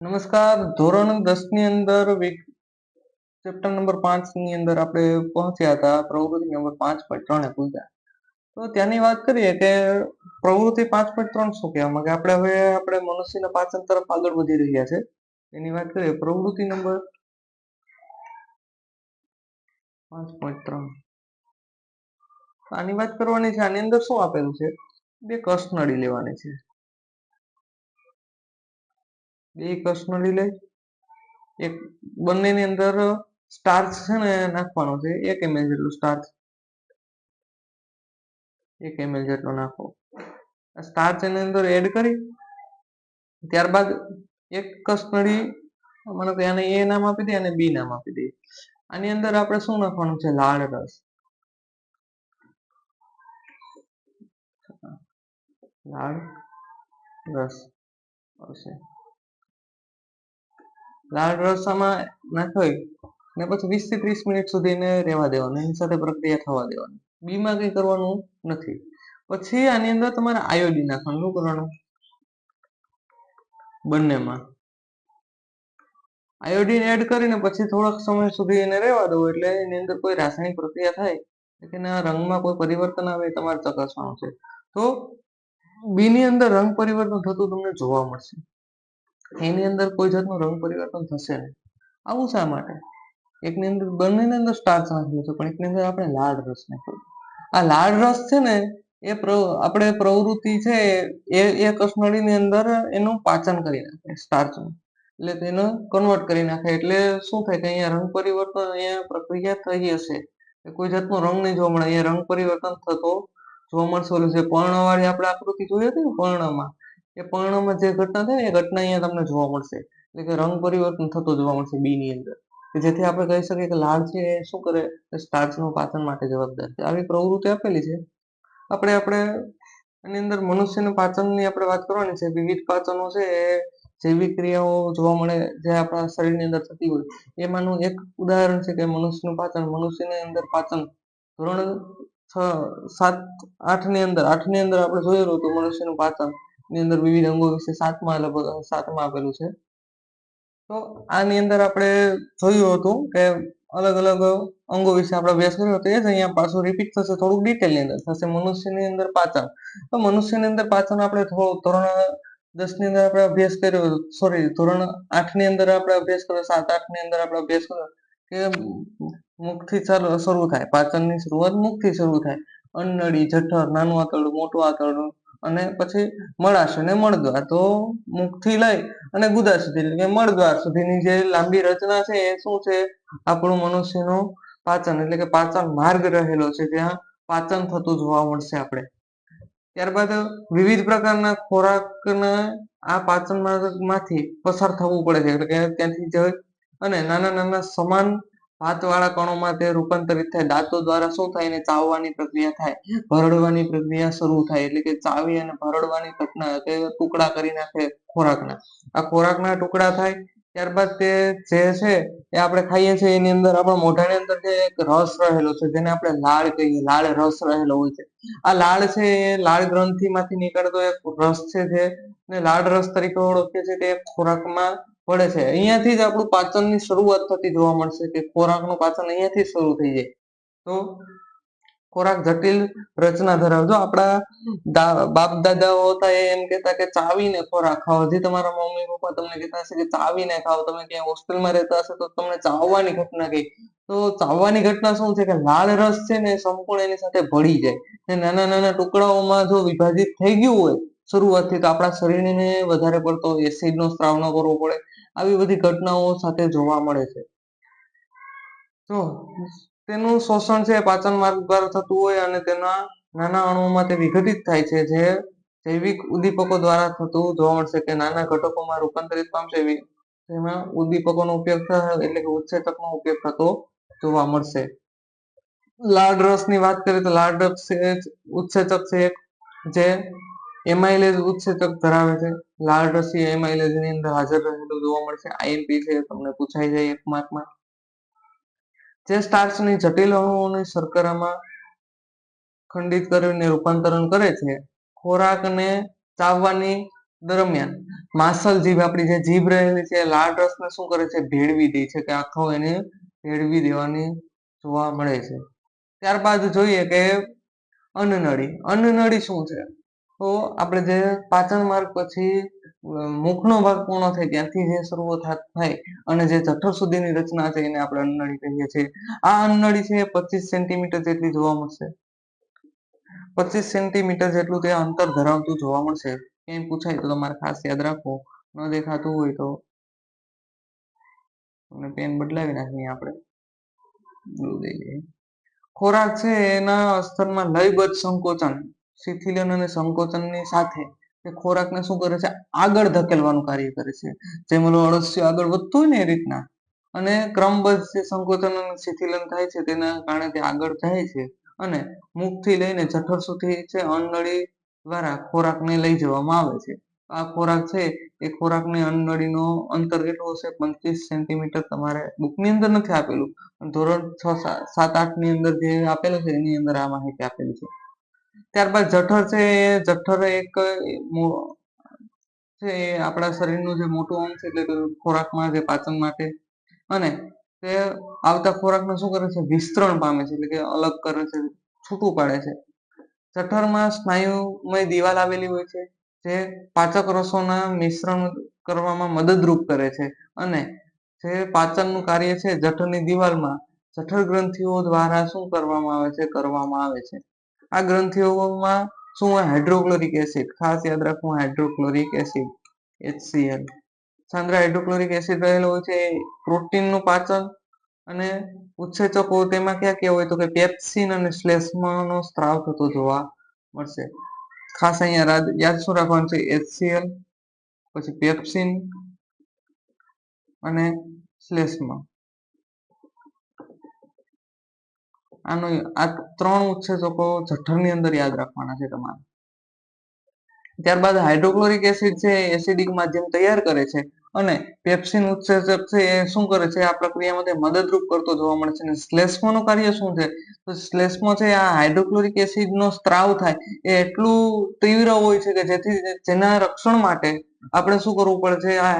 નમસ્કાર. ધોરણ દસની અંદર ચેપ્ટર નંબર પાંચની અંદર આપણે પહોંચ્યા હતા. પ્રવૃત્તિ નંબર પાંચ પોઈન્ટ ત્રણે પૂજા તો ત્યાંની વાત કરીએ કે પ્રવૃત્તિ પાંચ પોઈન્ટ ત્રણ શું કહેવામાં કે આપણે હવે આપણે મનુષ્યના પાચન તરફ આગળ વધી રહ્યા છે. એની વાત કરીએ, પ્રવૃત્તિ નંબર પાંચ પોઈન્ટ ત્રણ. આની વાત કરવાની છે, આની અંદર શું આપેલું છે? બે કસનળી લેવાની છે. બે કસનળી લઈ એક બંનેની અંદર સ્ટાર્ચ છે ને નાખવાનો છે. એક એમએલ જેટલું સ્ટાર્ચ એક એમએલ જેટલો નાખો. સ્ટાર્ચ એની અંદર એડ કરી. ત્યારબાદ એક કસનળી મને કે આને એ નામ આપી દે અને બી નામ આપી દે. આની અંદર આપણે શું નાખવાનું છે? લાળ રસ. લાળ રસ. આવશે. લાળ રસામાં નાખી ને પછી વીસથી ત્રીસ મિનિટ સુધી એને રહેવા દેવાનું, એની સાથે પ્રક્રિયા થવા દેવાની. બીમાં કંઈ કરવાનું નથી. પછી આની અંદર તમારે આયોડિન નાખવાનું, શું કરવાનું? બંનેમાં. આયોડિન એડ કરીને પછી થોડાક સમય સુધી એને રહેવા દો, એટલે એની અંદર કોઈ રાસાયણિક પ્રક્રિયા થાય એના રંગમાં કોઈ પરિવર્તન આવે તમારે ચકાસવાનું છે. તો બી ની અંદર રંગ પરિવર્તન થતું તમને જોવા મળશે. એની અંદર કોઈ જાતનું રંગ પરિવર્તન થશે નહીં. આવું શા માટે? એકની અંદર, બંનેની અંદર સ્ટાર્ચ નાખેલું છે, પણ એકની અંદર આપણે લાળ રસ નાખ્યો આ લાળ રસ છે ને, એ આપણે પ્રવૃત્તિ છે, એ એ કસનળીની અંદર એનું પાચન કરી નાખે સ્ટાર્ચનું એટલે તેને કન્વર્ટ કરી નાખે, એટલે શું થાય કે અહીંયા રંગ પરિવર્તન અહીંયા પ્રક્રિયા થઈ હશે. કોઈ જાતનો રંગ નહીં જોવા મળે, અહીંયા રંગ પરિવર્તન થતો જોવા મળશે જે પર્ણવાળી આપણે આકૃતિ જોઈ હતી ને પર્ણમાં? એ પર્ણમાં જે ઘટના થાય ને, એ ઘટના અહીંયા તમને જોવા મળશે. એટલે કે રંગ પરિવર્તન થતો જોવા મળશે બી ની અંદર. જેથી આપણે કહી શકીએ કે લાળ છે એ શું કરે? સ્ટાર્ચનું પાચન માટે જવાબદાર છે. આવી પ્રવૃત્તિ આપેલી છે. આપણે આપણે એની અંદર મનુષ્યના પાચનની આપણે વાત કરવાની છે. વિવિધ પાચનો છે એ જૈવિક ક્રિયાઓ જોવા મળે, જે આપણા શરીરની અંદર થતી હોય. એમાંનું એક ઉદાહરણ છે કે મનુષ્યનું પાચન, મનુષ્યની અંદર પાચન ધોરણ છ, સાત, આઠની અંદર આઠની અંદર આપણે જોયેલું હતું મનુષ્યનું પાચન. ની અંદર વિવિધ અંગો વિશે સાતમા લગભગ સાતમાં આપેલું છે. તો આની અંદર આપણે જોયું હતું કે અલગ અલગ અંગો વિશે આપણે અભ્યાસ કર્યો હતો. એ જ અહીંયા પાછું રિપીટ થશે થોડુંક ડિટેલની અંદર. થશે મનુષ્યની અંદર પાચન. તો મનુષ્યની અંદર પાચન આપણે ધોરણ દસની અંદર આપણે અભ્યાસ કર્યો સોરી ધોરણ આઠની અંદર આપણે અભ્યાસ કર્યો, સાત આઠની અંદર આપણે અભ્યાસ કર્યો કે મુખથી શરૂ થાય. પાચનની શરૂઆત મુખથી શરૂ થાય. અન્નળી, જઠર, નાનું આંતરડું, મોટું આંતરડું અને પછી મળાશ ને મળદ્વાર. તો મુખથી લઈ અને ગુદા સુધી, એટલે કે મળદ્વાર સુધીની જે લાંબી રચના છે, એ શું છે? આપણું મનુષ્યનું પાચન, એટલે કે પાચન માર્ગ રહેલો છે, જ્યાં પાચન થતું જોવા મળશે આપણે. ત્યારબાદ વિવિધ પ્રકારના ખોરાકના આ પાચન માર્ગમાંથી પસાર થવું પડે છે, એટલે કે ત્યાંથી જઈ અને નાના નાના સમાન ભાતવાળા કણોમાં તે રૂપાંતરિત થાય. દાંતો દ્વારા શું થાય? એને ચાવવાની પ્રક્રિયા થાય. ભરડવાની પ્રક્રિયા શરૂ થાય. એટલે કે ચાવી અને ભરડવાની ઘટના, તે ટુકડા કરી નાખે ખોરાકના. આ ખોરાકના ટુકડા થાય ત્યારબાદ તે જે છે એ આપણે ખાઈએ છીએ, એની અંદર આપણા મોઢાની અંદર જે એક રસ રહેલો છે, જેને આપણે લાળ કહીએ. લાળ રસ રહેલો હોય છે. આ લાળ છે એ લાળ ગ્રંથિમાંથી નીકળતો એક રસ છે જે લાળ રસ તરીકે ઓળખીએ છીએ તે ખોરાકમાં પડે છે. અહીંયાથી જ આપણું પાચનની શરૂઆત થતી જોવા મળશે કે ખોરાકનું પાચન અહીંયાથી શરૂ થઈ જાય. તો ખોરાક જટિલ રચના ધરાવે જો આપણા બાપ દાદાઓ હતા એમ કહેતા કે ચાવીને ખોરાક ખાઓ. હજી તમારા મમ્મી પપ્પા તમને કહેતા હશે કે ચાવીને ખાઓ. તમે ક્યાંય હોસ્ટેલમાં રહેતા હશે તો તમને ચાવવાની ઘટના કહી. તો ચાવવાની ઘટના શું છે કે લાળ રસ છે ને સંપૂર્ણ એની સાથે ભળી જાય. ને નાના નાના ટુકડાઓમાં જો વિભાજિત થઈ ગયું હોય શરૂઆતથી તો આપણા શરીરને વધારે પડતો એસિડનો સ્ત્રાવ ન કરવો પડે, આવી બધી ઘટનાઓ સાથે જોવા મળે છે. તો તેનું શોષણ છે, પાચન માર્ગ દ્વારા થતું હોય અને તેના નાના અણુઓમાં તે વિઘટિત થાય છે, જે જૈવિક ઉદ્દીપકો દ્વારા થતું જોવા મળશે કે નાના ઘટકોમાં રૂપાંતરિત પામશે તેમાં ઉદ્દીપકોનો ઉપયોગ થયો એટલે કે ઉત્સેચકનો ઉપયોગ થતો જોવા મળશે. લાળ રસની વાત કરીએ તો લાળ રસ ઉત્સેચક છે, જે એમાઇલેજ ઉત્સેચક ધરાવે છે. લાળ રસી એમાઇલેજની અંદર હાજર રહેલું જોવા મળશે. આઈએમપી છે, તમને પૂછાઈ જાય એક માર્કમાં જે સ્ટાર્ચની જટિલ અણુઓની શર્કરામાં ખંડિત કરીને રૂપાંતરણ કરે છે, ખોરાકને ચાવવાની દરમિયાન માસલ જીભ, આપણી જે જીભ રહેલી છે, લાળ રસને શું કરે છે? ભેળવી દે છે કે આખો એને ભેળવી દેવાની જોવા મળે છે. ત્યારબાદ જોઈએ કે અન્નનળી. અન્નનળી શું છે? તો આપણે જે પાચન માર્ગ પછી મુખનો ભાગ પૂર્ણ થાય ત્યાંથી જે શરૂઆત થાય અને જે જઠર સુધીની રચના છે એને આપણે અન્નળી કહીએ છીએ. આ અન્નળી છે એ પચીસ સેન્ટીમીટર જેટલી જોવા મળશે. પચીસ સેન્ટીમીટર જેટલું તે અંતર ધરાવતું જોવા મળશે. ક્યાંય પૂછાય તો તમારે ખાસ યાદ રાખવું ન દેખાતું હોય તો પેન બદલાવી નાખીએ આપણે. ખોરાક છે એના અસ્તરમાં લયબદ્ધ સંકોચન. શિથિલન અને સંકોચનની સાથે એ ખોરાકને શું કરે છે? આગળ ધકેલવાનું કાર્ય કરે છે. જેમ ઓલું અળસિયું આગળ વધતું હોય ને એ રીતના. અને ક્રમબદ્ધ જે સંકોચન અને શિથિલન થાય છે તેના કારણે તે આગળ જાય છે અને મુખથી લઈને જઠર સુધી છે અન્નળી દ્વારા ખોરાકને લઈ જવામાં આવે છે. આ ખોરાક છે એ ખોરાકની અન્નળીનો અંતર કેટલો હશે પંચવીસ સેન્ટીમીટર તમારે બુકની અંદર નથી આપેલું. ધોરણ છ, સાત આઠની અંદર જે આપેલું છે એની અંદર આ માહિતી આપેલી છે. ત્યારબાદ જઠર છે, જઠર એક છે આપણા શરીરનું જે મોટું અંગ છે, એટલે ખોરાકમાં જે પાચન માટે. અને તે આવતા ખોરાકને શું કરે છે, વિસ્તરણ પામે છે, એટલે કે અલગ કરે છે, છૂટું પાડે છે. જઠરમાં સ્નાયુમય દિવાલ આવેલી હોય છે, જે પાચક રસોના મિશ્રણ કરવામાં મદદરૂપ કરે છે. અને જે પાચનનું કાર્ય છે, જઠરની દિવાલમાં જઠર ગ્રંથિઓ દ્વારા શું કરવામાં આવે છે, કરવામાં આવે છે. આ ગ્રંથિઓમાં શું હોય? Hydrochloric acid. ખાસ યાદ રાખવું, હાઇડ્રોક્લોરિક એસિડ, HCl. સાંદ્ર હાઇડ્રોક્લોરિક એસિડ રહેલો હોય છે પ્રોટીનનું પાચન અને ઉત્સેચકો તેમાં ક્યાં ક્યાં હોય? તો કે પેપ્સિન અને શ્લેષ્માનો સ્ત્રાવ થતો જોવા મળશે. ખાસ અહીંયા યાદ શું રાખવાનું છે? HCl, પછી પેપ્સિન અને શ્લેષ્મા. આનો આ ત્રણ ઉત્સેચકો જઠરની અંદર યાદ રાખવાના છે તમારે. ત્યારબાદ હાઇડ્રોક્લોરિક એસિડ છે એસિડિક માધ્યમ તૈયાર કરે છે અને પેપ્સિન ઉત્સેચક છે, એ શું કરે છે? આ પ્રક્રિયામાં મદદરૂપ કરતો જોવા મળે છે અને શ્લેષ્મનું કાર્ય શું છે? તો શ્લેષ્મ છે, આ હાઇડ્રોક્લોરિક એસિડનો સ્ત્રાવ થાય, એ એટલું તીવ્ર હોય છે કે જેથી જેના રક્ષણ માટે આપણે શું કરવું પડે છે? આ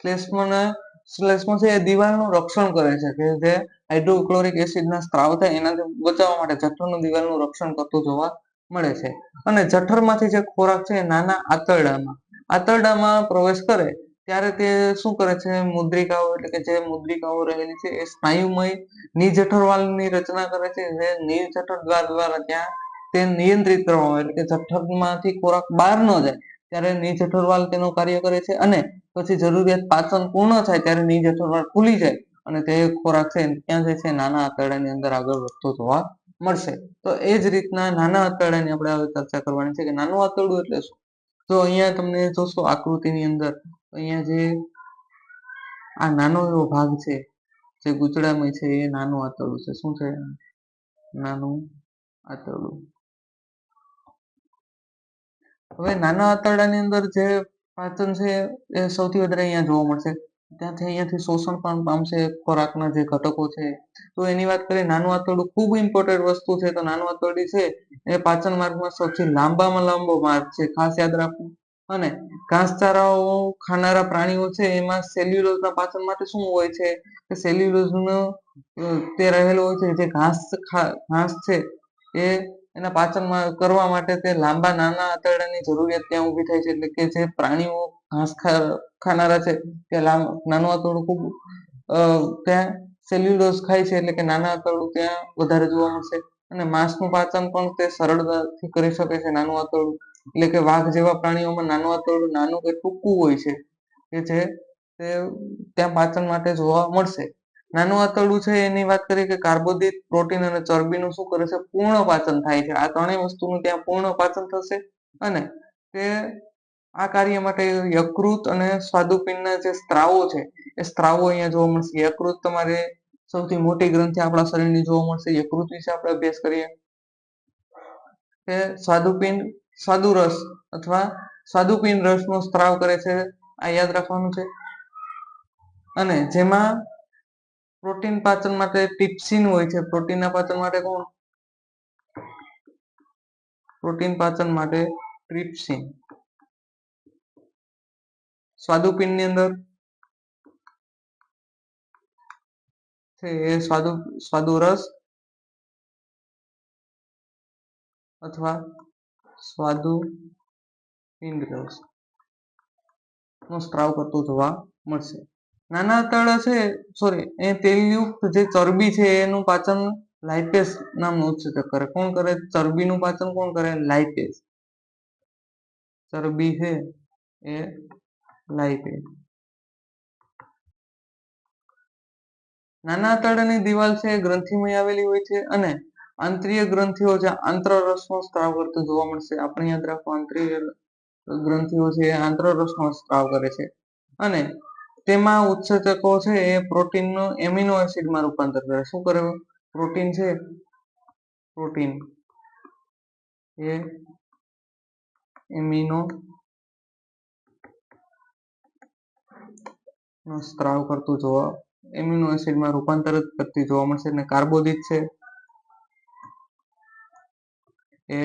શ્લેષ્માને શ્લેષ્મા છે એ દિવાલનું રક્ષણ કરે છે, કે જે હાઇડ્રોક્લોરિક એસિડના સ્ત્રાવ થાય એનાથી બચાવવા માટે જઠરનું દિવાલનું રક્ષણ કરતું જોવા મળે છે. અને જઠરમાંથી જે ખોરાક છે નાના આંતરડામાં આંતરડામાં પ્રવેશ કરે ત્યારે તે શું કરે છે? મુદ્રિકાઓ એટલે કે જે મુદ્રિકાઓ રહેલી છે એ સ્નાયુમય નિજઠરવાલની રચના કરે છે. જે નિજઠર દ્વાર દ્વારા ત્યાં તે નિયંત્રિત કરવામાં આવે એટલે કે જઠરમાંથી ખોરાક બહાર ન જાય. ત્યારે નિજઠરવાલ તેનું કાર્ય કરે છે અને પછી જરૂરિયાત પાચન પૂર્ણ થાય ત્યારે નિજઠરવાલ ખુલી જાય અને તે ખોરાક છે ત્યાં જે છે નાના આંતરડાની અંદર આગળ વધતો જોવા મળશે. તો એ જ રીતના નાના આંતરડાની આપણે હવે ચર્ચા કરવાની છે કે નાનું આંતરડું એટલે શું? તો અહીંયા તમને જોશો આકૃતિની અંદર અહીંયા જે આ નાનો એવો ભાગ છે, જે ગૂંચળામય છે એ નાનું આંતરડું છે. શું છે? નાનું આંતરડું. હવે નાના આંતરડાની અંદર જે પાચન છે એ સૌથી વધારે અહીંયા જોવા મળશે. ત્યાંથી અહીંયાથી શોષણ પણ પામશે ખોરાકના જે ઘટકો છે. તો એની વાત કરીએ, નાનું આંતરડું ખૂબ ઇમ્પોર્ટન્ટ વસ્તુ છે. તો નાનું આંતરડી છે એ પાચન માર્ગમાં સૌથી લાંબામાં લાંબો માર્ગ છે. ખાસ યાદ રાખવું. અને ઘાસચારાઓ ખાનારા પ્રાણીઓ છે, એમાં સેલ્યુલોઝના પાચન માટે શું હોય છે? કે સેલ્યુલોઝનો તે રહેલો હોય છે. જે ઘાસ ઘાસ છે એ એના પાચનમાં કરવા માટે તે લાંબા નાના આંતરડાની જરૂરિયાત ત્યાં ઊભી થાય છે. એટલે કે જે પ્રાણીઓ ઘાસ ખાનારા છે તે નાનું આંતરડું ખૂબ ત્યાં સેલ્યુલોઝ ખાય છે. એટલે કે નાના આંતરડું ત્યાં વધારે જોવા મળશે. અને માંસનું પાચન પણ તે સરળતાથી કરી શકે છે નાનું આંતરડું. એટલે કે વાઘ જેવા પ્રાણીઓમાં નાનું આંતરડું નાનું કે ટૂંકું હોય છે કે જે તે ત્યાં પાચન માટે જોવા મળશે. નાનું આંતરડું છે એની વાત કરીએ કે કાર્બોદિત પ્રોટીન અને ચરબીનું શું કરે છે? પૂર્ણ પાચન થાય છે. આ ત્રણેય વસ્તુનું ત્યાં પૂર્ણ પાચન થશે અને તે આ કાર્ય માટે યકૃત અને સ્વાદુપિંડના જે સ્ત્રાવો છે, એ સ્ત્રાવો અહીંયા જોવા મળશે. યકૃત તમારે સૌથી મોટી ગ્રંથિ આપણા શરીરની જોવા મળશે. યકૃત વિશે આપણે અભ્યાસ કરીએ. કે સ્વાદુપિંડ, સ્વાદુરસ અથવા સ્વાદુપિંડ રસનો સ્ત્રાવ કરે છે. આ યાદ રાખવાનું છે. અને જેમાં પ્રોટીન પાચન માટે ટિપ્સિન હોય છે. પ્રોટીનના પાચન માટે કોણ? પ્રોટીન પાચન માટે ટ્રિપ્સિન. સ્વાદુપિંડની અંદર છે એ સ્વાદુ રસ અથવા સ્વાદુ પિંડ રસ. નો સ્ત્રાવ કરતો જોવા મળશે. નાના આંતરડા છે સોરી એ તેલયુક્ત જે ચરબી છે, એનું પાચન લાઇપેસ નામનું ઉત્સેચક કરે કોણ કરે? ચરબીનું પાચન કોણ કરે? લાઇપેસ ચરબી છે, એ લાઇપેસ નાના આંતરડાની દિવાલ છે ગ્રંથિમય આવેલી હોય છે અને આંતરીય ગ્રંથિઓ છે આંતરરસનો સ્ત્રાવ કરતો જોવા મળશે. આપણે યાદ રાખો, આંતરીય ગ્રંથિઓ છે, એ આંતરરસનો સ્ત્રાવ કરે છે. અને તેમાં ઉત્સેચકો છે એ પ્રોટીનનું એમિનો એસિડમાં રૂપાંતર કરે શું કરે? પ્રોટીન છે? પ્રોટીન. એ એમિનો નો સ્ત્રાવ કરતું જોવા, એમિનો એસિડમાં રૂપાંતરિત કરતી જોવા મળશે. અને કાર્બોદિત છે એ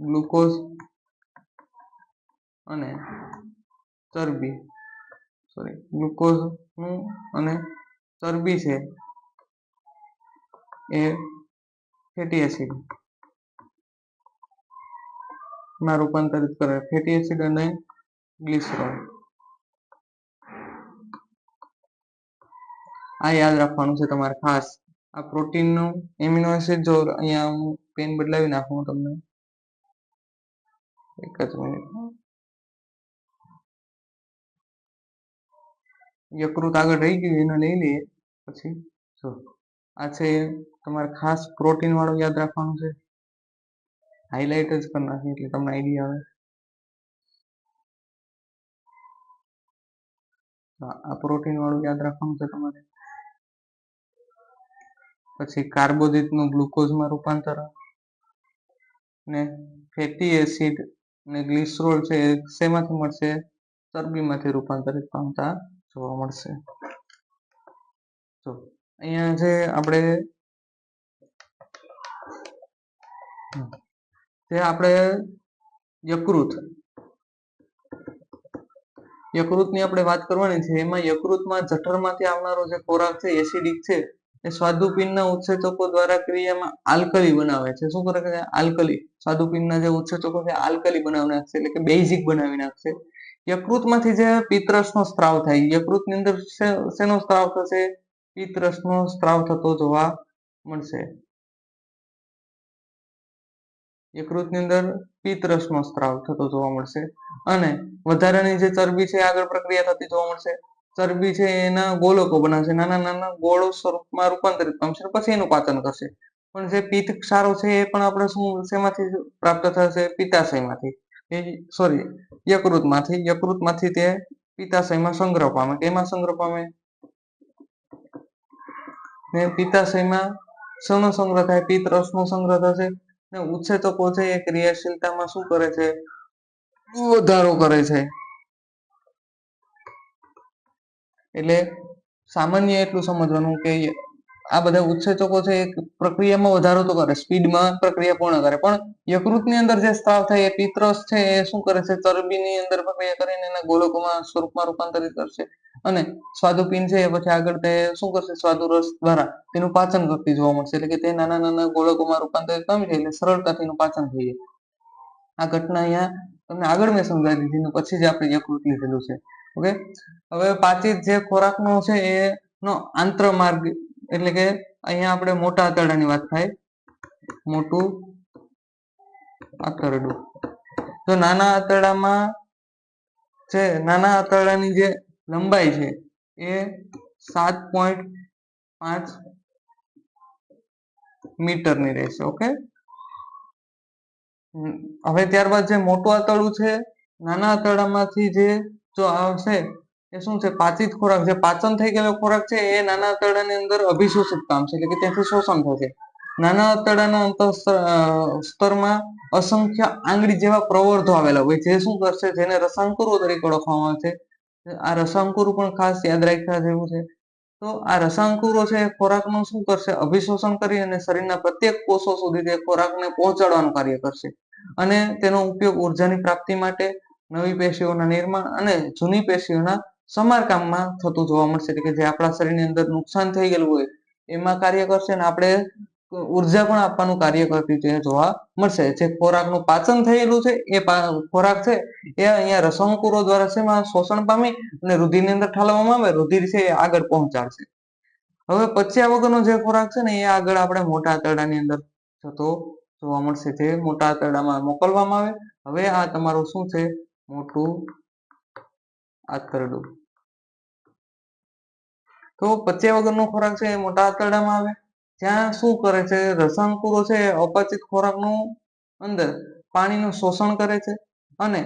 ગ્લુકોઝ અને ચરબી. સોરી ગ્લુકોઝનું અને ચરબી છે એ ફેટી એસિડમાં રૂપાંતરિત કરે. ફેટી એસિડ અને ગ્લિસરોલ આ યાદ રાખવાનું છે તમારે ખાસ. આ પ્રોટીનનું એમિનો એસિડ જો અહીંયા હું પેન બદલાવી નાખું તમને. એક જ મિનિટ યકૃત આગળ રહી ગયું, એને લઈ લઈએ. પછી જો, આ છે તમારે ખાસ પ્રોટીન વાળું યાદ રાખવાનું છે. હાઇલાઇટ જ કરી નાખી એટલે તમને આઈડિયા આવે. આ પ્રોટીન વાળું યાદ રાખવાનું છે તમારે. પછી કાર્બોદિતનું ગ્લુકોઝમાં રૂપાંતર ને ફેટી એસિડ ને ગ્લિસરોલ છે, શેમાંથી મળશે? ચરબીમાંથી રૂપાંતરિત પામતા જોવા મળશે. તો અહીંયા જે આપણે તે આપણે યકૃત, યકૃતની આપણે વાત કરવાની છે, એમાં યકૃતમાં જઠરમાંથી આવનારો જે ખોરાક છે એસિડિક છે, એ સ્વાદુપિંડના ઉત્સેચકો દ્વારા ક્રિયામાં આલ્કલી બનાવે છે. શું કરે છે? આલ્કલી સ્વાદુપિંડના જે ઉત્સેચકો છે આલ્કલી બનાવી નાખશે, એટલે કે બેઝિક બનાવી નાખશે. યકૃતમાંથી જે પિત્તરસનો સ્ત્રાવ થાય, યકૃતની અંદર શેનો સ્ત્રાવ થશે? પિત્તરસનો સ્ત્રાવ થતો જોવા મળશે. યકૃતની અંદર પિત્તરસનો સ્ત્રાવ થતો જોવા મળશે. અને વધારાની જે ચરબી છે આગળ પ્રક્રિયા થતી જોવા મળશે. ચરબી છે એના ગોલકો બનાવશે, નાના નાના ગોળો સ્વરૂપમાં રૂપાંતરિત પામશે પછી એનું પાચન કરશે. પણ જે પિત્ત ક્ષારો છે એ પણ આપણે શું, શેમાંથી પ્રાપ્ત થશે? પિત્તાશયમાંથી. એ સોરી યકૃતમાંથી યકૃતમાંથી તે પિત્તાશયમાં સંગ્રહ પામે કેમાં સંગ્રહ પામે ને પિત્તાશયમાં શેનો સંગ્રહ થાય? પિત્ત રસનો સંગ્રહ થશે. ને ઉત્સેચકો છે, એ ક્રિયાશીલતામાં શું કરે છે? વધારો કરે છે. એટલે સામાન્ય એટલું સમજવાનું કે આ બધા ઉત્સેચકો છે, એ પ્રક્રિયામાં વધારો તો કરે, સ્પીડમાં પ્રક્રિયા પૂર્ણ કરે. પણ યકૃતની અંદર જે સ્ત્રાવ થાય, એ પિત્રસ છે, એ શું કરે છે? ચરબીની અંદર પ્રક્રિયા કરીને એના ગોલકોમાં સ્વરૂપમાં રૂપાંતરિત કરશે. અને સ્વાદુપિંડ છે, એ પછી આગળ તે શું કરશે? સ્વાદુરસ દ્વારા તેનું પાચન કરતી જોવા મળશે. એટલે કે તે નાના નાના ગોળકોમાં રૂપાંતરિત પામી છે એટલે સરળતાથી એનું પાચન થઈ જાય. આ ઘટના અહીંયા તમને આગળ મેં સમજાવી દીધી પછી જ આપણે યકૃત લીધેલું છે. ઓકે? હવે પાચિત જે ખોરાકનો છે, એનો આંતરમાર્ગ એટલે કે અહીંયા આપણે મોટા આંતરડાની વાત થાય. મોટું આંતરડું. તો નાના આંતરડામાં છે, નાના આંતરડાની જે લંબાઈ છે, એ સાત પોઈન્ટ પાંચ મીટરની રહેશે, ઓકે? હવે ત્યારબાદ જે મોટું આંતરડું છે, નાના આંતરડામાંથી જે જો આવશે એ શું છે? પાચિત ખોરાક જે પાચન થઈ ગયેલો ખોરાક છે, એ નાના આંતરડાની અંદર અભિશોષિત પામશે એટલે કે ત્યાંથી શોષણ થશે નાના આંતરડાના અંત સ્તરમાં અસંખ્ય આંગળી જેવા પ્રવર્ધો આવેલા હોય જે શું કરશે? જેને રસાંકુરો તરીકે ઓળખવામાં આવે છે. આ રસાંકુરો પણ ખાસ યાદ રાખ્યા જેવું છે. તો આ રસાંકુરો છે ખોરાકનું શું કરશે? અભિશોષણ કરી અને શરીરના પ્રત્યેક કોષો સુધી તે ખોરાકને પહોંચાડવાનું કાર્ય કરશે. અને તેનો ઉપયોગ ઉર્જાની પ્રાપ્તિ માટે નવી પેશીઓના નિર્માણ અને જૂની પેશીઓના સમારકામમાં થતું જોવા મળશે એટલે કે જે આપણા શરીરની અંદર નુકસાન થઈ ગયેલું હોય, એમાં કાર્ય કરશે અને આપણે ઊર્જા પણ આપવાનું કાર્ય કરતી તે જોવા મળશે. જે ખોરાકનું પાચન થયેલું છે, એ ખોરાક છે, એ અહીંયા રસંકુરો દ્વારા શેમાં શોષણ પામી અને રુધિરની અંદર ઠાલવવામાં આવે, રુધિર છે એ આગળ પહોંચાડશે. હવે પચ્યા વગરનો જે ખોરાક છે ને, એ આગળ આપણે મોટા આંતરડાની અંદર થતો જોવા મળશે. જે મોટા આંતરડામાં મોકલવામાં આવે. હવે આ તમારું શું છે? મોટું આંતરડું તો પચ્યા વગરનો ખોરાક છે એ મોટા આંતરડામાં આવે. ત્યાં શું કરે છે? રસાંકુરો છે અપાચિત ખોરાકનું અંદર પાણીનું શોષણ કરે છે અને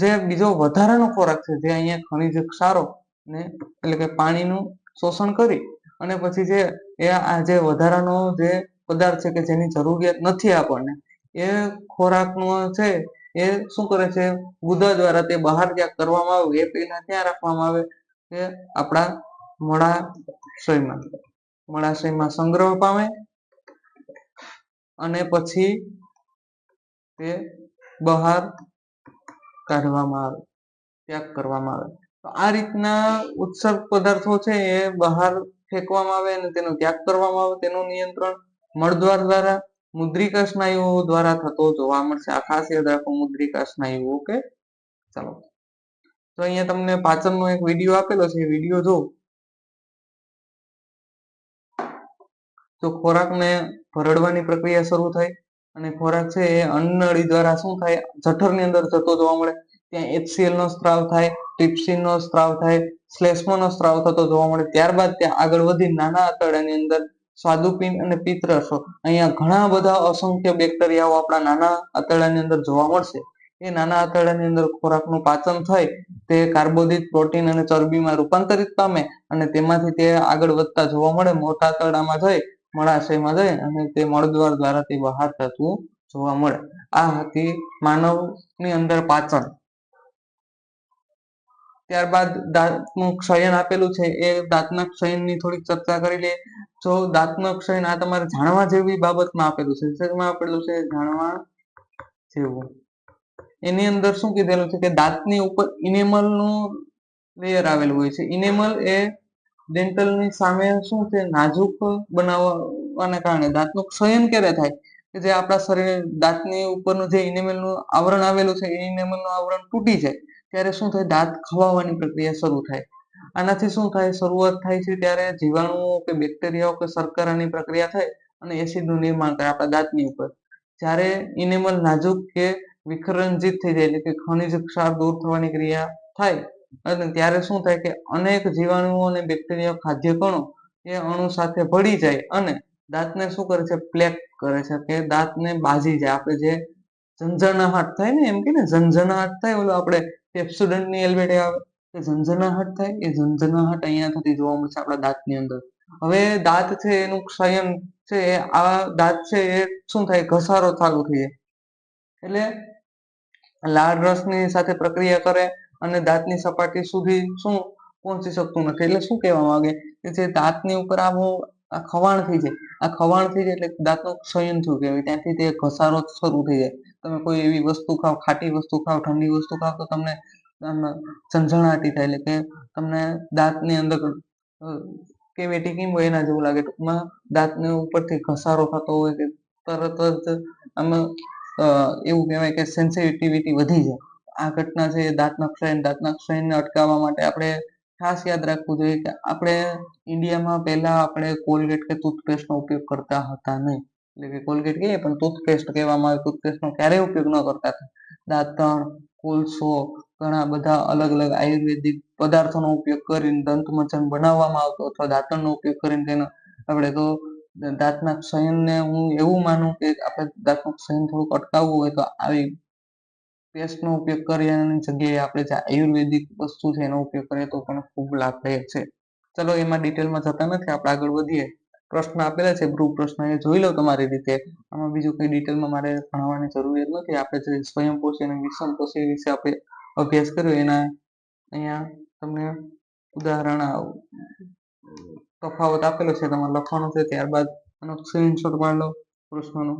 જે બીજો વધારાનો ખોરાક છે, જે અહીંયા ખનિજ ક્ષારો ને એટલે કે પાણીનું શોષણ કરી અને પછી જે એ આ જે વધારાનો જે પદાર્થ છે કે જેની જરૂરિયાત નથી આપણને, એ ખોરાકનો છે એ શું કરે છે? ગુદા દ્વારા તે બહાર ક્યાંક કરવામાં આવે, એ પહેલા ક્યાં રાખવામાં આવે. કે આપણા મળાશયમાં મળાશયમાં સંગ્રહ પામે અને પછી તે બહાર કાઢવામાં આવે, ત્યાગ કરવામાં આવે. આ રીતના ઉત્સર્ગ પદાર્થો છે એ બહાર ફેંકવામાં આવે અને તેનો ત્યાગ કરવામાં આવે, તેનું નિયંત્રણ મળદ્વાર દ્વારા મુદ્રિકા સ્નાયુઓ દ્વારા થતો જોવા મળશે. આ ખાસ રાખો મુદ્રિકા સ્નાયુઓ કે ચાલો. તો અહીંયા તમને પાચનનો એક વીડિયો આપેલો છે. વીડિયો જો તો ખોરાકને ભરડવાની પ્રક્રિયા શરૂ થાય અને ખોરાક છે એ અન્નળી દ્વારા શું થાય? જઠરની અંદર જતો જોવા મળે. ત્યાં એચસીએલ નો સ્ત્રાવ થાય ટિપ્સિન નો સ્ત્રાવ થાય શ્લેષ્મા નો સ્ત્રાવ થતો જોવા મળે. ત્યારબાદ ત્યાં આગળ વધી નાના આંતરડાની અંદર સ્વાદુપિંડ અને પિત્તરસો. અહીંયા ઘણા બધા અસંખ્ય બેક્ટેરિયાઓ આપણા નાના આંતરડાની અંદર જોવા મળશે. એ નાના આંતરડાની અંદર ખોરાકનું પાચન થાય, તે કાર્બોદિત પ્રોટીન અને ચરબીમાં રૂપાંતરિત પામે અને તેમાંથી તે આગળ વધતા જોવા મળે, મોટા આંતરડામાં જઈ મળાશયમાં જઈ અને તે મળદ્વાર દ્વારા તે બહાર થતું જોવા મળે. આ હતી માનવની અંદર પાચન. ત્યારબાદ દાંતનું ક્ષયન આપેલું છે, એ દાંતના ક્ષયનની થોડીક ચર્ચા કરી લઈએ જો દાંતનું ક્ષયન આ તમારે જાણવા જેવી બાબતમાં આપેલું છે શેમાં આપેલું છે, જાણવા જેવું. એની અંદર શું કીધેલું છે કે દાંતની ઉપર ઇનેમલનું લેયર આવેલું હોય છે. ઇનેમલ એ ડેન્ટલની સામે શું છે, નાજુક બનાવવાને કારણે દાંતનું ક્ષયન ક્યારે થાય? કે જે આપણા શરીર દાંતની ઉપરનું જે ઇનેમલનું આવરણ આવેલું છે, એ ઇનેમલનું આવરણ તૂટી જાય. ત્યારે શું થાય? દાંત ખવાવાની પ્રક્રિયા શરૂ થાય. આનાથી શું થાય? શરૂઆત થાય છે ત્યારે જીવાણુઓ કે બેક્ટેરિયાઓ કે શર્કરાની પ્રક્રિયા થાય અને એસિડનું નિર્માણ કરે આપણા દાંતની ઉપર. જ્યારે ઇનેમલ નાજુક કે વિખરંજિત થઈ જાય એટલે કે ખનિજ ક્ષાર દૂર થવાની ક્રિયા થાય અને ત્યારે શું થાય કે અનેક જીવાણુઓ અને બેક્ટેરિયા ખાદ્ય કણો એ અણુ સાથે ભળી જાય અને દાંતને શું કરે છે? પ્લેક કરે છે કે દાંતને બાજી જાય. આપણે જે ઝંઝણાહટ થાય ને એમ કે ને, ઝંઝણાહટ થાય ઓલું આપણે પેપ્સોડન્ટની એલવેડે આવે કે ઝંઝનાહટ થાય, એ ઝંઝનાહટ અહીંયા થતી જોવા મળશે આપણા દાંતની અંદર. હવે દાંત છે એનું ક્ષયન છે, એ આ દાંત છે, એ શું થાય? ઘસારો ચાલુ થઈ એટલે લાળ રસની સાથે પ્રક્રિયા કરે અને દાંતની સપાટી સુધી શું પહોંચી શકતું નથી. એટલે શું કહેવા માંગે? કે જે દાંતની ઉપર આ બહુ આ ખવાણ થઈ જાય. આ ખવાણ થઈ જાય એટલે દાંતનું ક્ષયન થયું કહેવાય. ત્યાંથી તે ઘસારો શરૂ થઈ જાય. તમે કોઈ એવી વસ્તુ ખાવ, ખાટી વસ્તુ ખાવ, ઠંડી વસ્તુ ખાવ, તો તમને ઝંઝણાટી થાય. એટલે કે તમને દાંતની અંદર કેવેટી કેમ હોય એના જેવું લાગે. ટૂંકમાં દાંતને ઉપરથી ઘસારો થતો હોય કે તરત જ આમાં એવું કહેવાય કે સેન્સિટિવિટી વધી જાય. આ ઘટના છે દાંતના ક્ષયન દાંતના ક્ષયનને અટકાવવા માટે આપણે ખાસ યાદ રાખવું જોઈએ કે આપણે ઇન્ડિયામાં પહેલા આપણે કોલગેટ કે ટૂથપેસ્ટનો ઉપયોગ કરતા હતા નહીં. એટલે કે કોલગેટ કહીએ, પણ ટૂથપેસ્ટ કહેવામાં આવે ટૂથપેસ્ટનો ક્યારેય ઉપયોગ ન કરતા હતા. દાંતણ, કોલસો, ઘણા બધા અલગ અલગ આયુર્વેદિક પદાર્થોનો ઉપયોગ કરીને દંતમંચન બનાવવામાં આવતો અથવા દાંતણનો ઉપયોગ કરીને તેનો આપણે તો દાંતના ક્ષયનને હું એવું માનું કે આપણે દાંતનું ક્ષયન થોડુંક અટકાવવું હોય તો આવી પેસ્ટનો ઉપયોગ કર્યાની જગ્યાએ આપણે જે આયુર્વેદિક વસ્તુ છે એનો ઉપયોગ કરીએ તો પણ ખૂબ લાભદાયક છે. ચલો એમાં ડિટેલમાં જતા નથી, આપણે આગળ વધીએ. પ્રશ્ન આપેલા છે ગૃહ પ્રશ્ન એ જોઈ લો તમારી રીતે. આમાં બીજું કંઈ ડિટેલમાં મારે ભણાવવાની જરૂરિયાત નથી. આપણે જે સ્વયંપોષી અને વિષમપોષી વિશે આપણે અભ્યાસ કર્યો, એના અહીંયા તમને ઉદાહરણ તફાવત આપેલો છે, તમારે લખવાનો છે, ત્યારબાદ એનો સ્ક્રીનશોટ પાડી લો પ્રશ્નનો.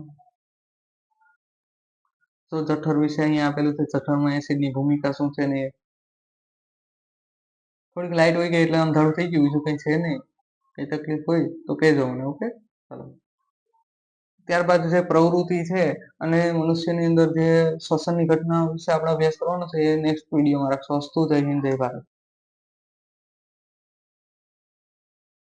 તો જઠર વિશે અહીંયા આપેલું છે, જઠરમાં એસિડની ભૂમિકા શું છે ને થોડીક લાઇટ હોય ગઈ એટલે અંધારું થઈ ગયું, બીજું કંઈ છે નહીં. કઈ તકલીફ હોય, તો કહેજો મને, ઓકે? ચાલો ત્યારબાદ જે પ્રવૃત્તિ છે અને મનુષ્યની અંદર જે શ્વસનની ઘટના વિશે આપણે અભ્યાસ કરવાનો છે, એ નેક્સ્ટ વિડીયોમાં રાખશો. અસ્તુ જય હિન્દ, જય ભારત.